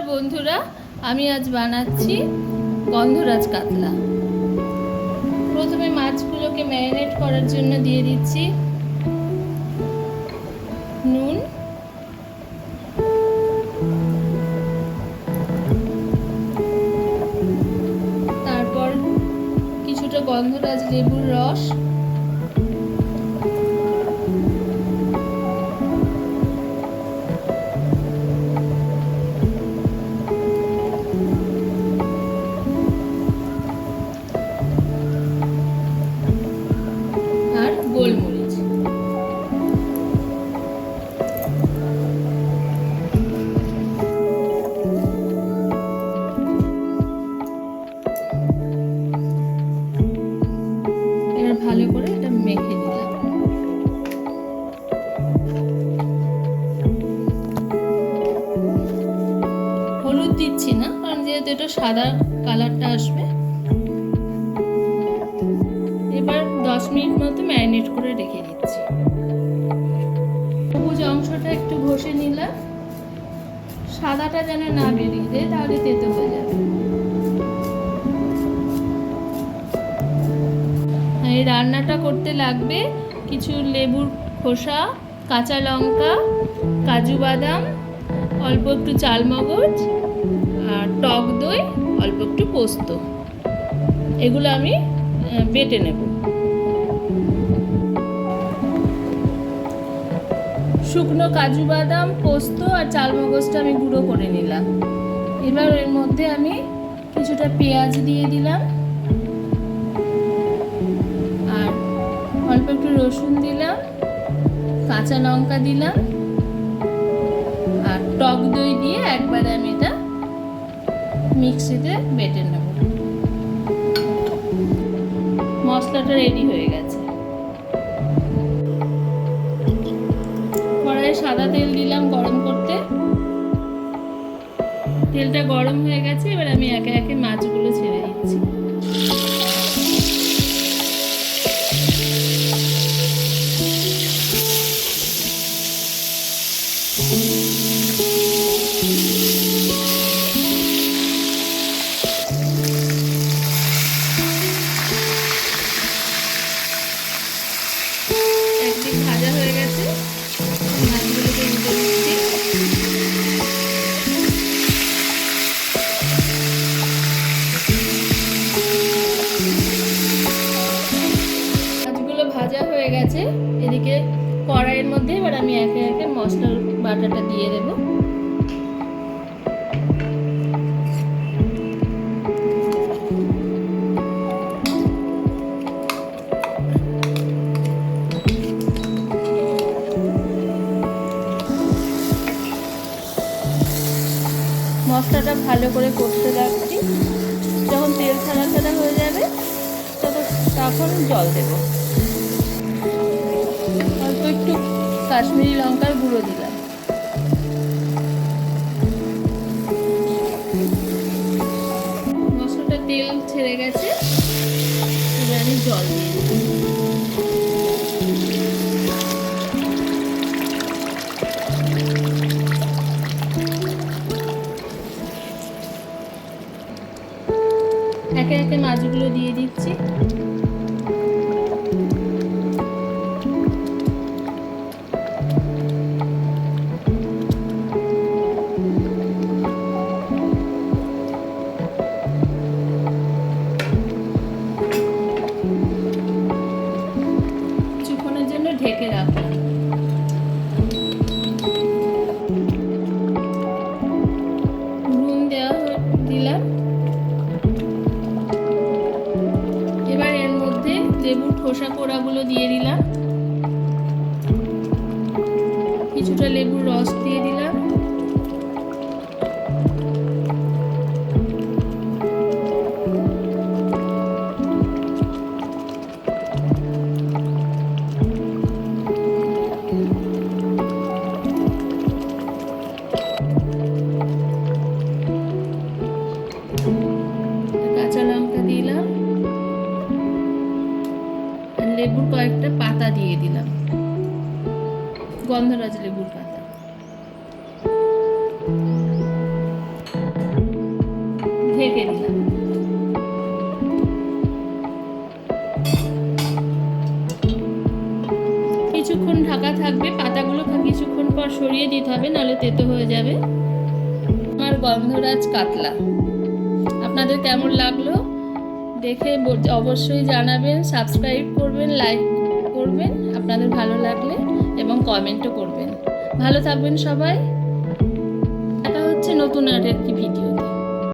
নমস্কার বন্ধুরা, আমি আজ বানাচ্ছি গন্ধরাজ কাতলা। প্রথমে মাছগুলোকে ম্যারিনেট করার জন্য দিয়ে দিচ্ছি নুন। তারপর কিছুটা গন্ধরাজ লেবুর রস। ভালো করে এটা মেখে নিলাম। হলুদ দিচ্ছি না, কারণ যেহেতু এটা সাদা কালারটা আসবে। এবার দশ মিনিট মতো ম্যারিনেট করে রেখে দিচ্ছি। সবুজ অংশটা একটু ঘষে নিলাম। সাদাটা যেন না বেরিয়ে যায়, তাহলে তেতো হয়ে যাবে। এই রান্নাটা করতে লাগবে কিছু লেবুর খোসা, কাঁচা লঙ্কা, কাজু বাদাম, অল্প একটু চালমগজ আর টক দই, অল্প একটু পোস্ত। এগুলো আমি বেটে নেব। শুকনো কাজু বাদাম, পোস্ত আর চালমগজটা আমি গুঁড়ো করে নিলাম। এবার এর মধ্যে আমি কিছুটা পেঁয়াজ দিয়ে দিলাম। রসুন দিলাম, কাঁচা লঙ্কা দিলাম, আর টক দই দিয়ে একবারে আমি এটা মিক্সিতে বেটে নেব। মশলাটা রেডি হয়ে গেছে। কড়াইয়ে সাদা তেল দিলাম গরম করতে। তেলটা গরম হয়ে গেছে, এবার আমি একে একে মাছগুলো ছেড়ে দিচ্ছি। কড়াইয়ের মধ্যে এবার আমি একে একে মশলার বাটাটা দিয়ে দেবো। মশলাটা ভালো করে কষতে রাখছি যখন তেল ছাড়া ছাড়া হয়ে যাবে, তখন তখন জল দেব। কাশ্মীরি লঙ্কার গুঁড়ো দিলাম। মশলাটা তেল ছেড়ে গেছে। এবার আমি জল দিয়ে একে একে মাছগুলো দিয়ে দিচ্ছি। ঢেকে রাখলাম। দেওয়া দিলাম। এবার এর মধ্যে লেবুর খোসা দিয়ে দিলাম। কিছুটা লেবুর রস দিয়ে দিলাম। কাঁচা লঙ্কা দিলাম। লেবুর কয়েকটা পাতা দিয়ে দিলাম। গন্ধরাজ লেবুর পাতা। ঢেকে দিলাম। কিছুক্ষণ পর সরিয়ে দিতে হবে, নাহলে তেতো হয়ে যাবে। আমার গন্ধরাজ কাতলা। আপনাদের কেমন লাগল? দেখে অবশ্যই জানাবেন সাবস্ক্রাইব করবেন লাইক করবেন, আপনাদের ভালো লাগলে, এবং কমেন্টও করবেন। ভালো থাকবেন সবাই। দেখা হচ্ছে নতুন আর একটি ভিডিওতে।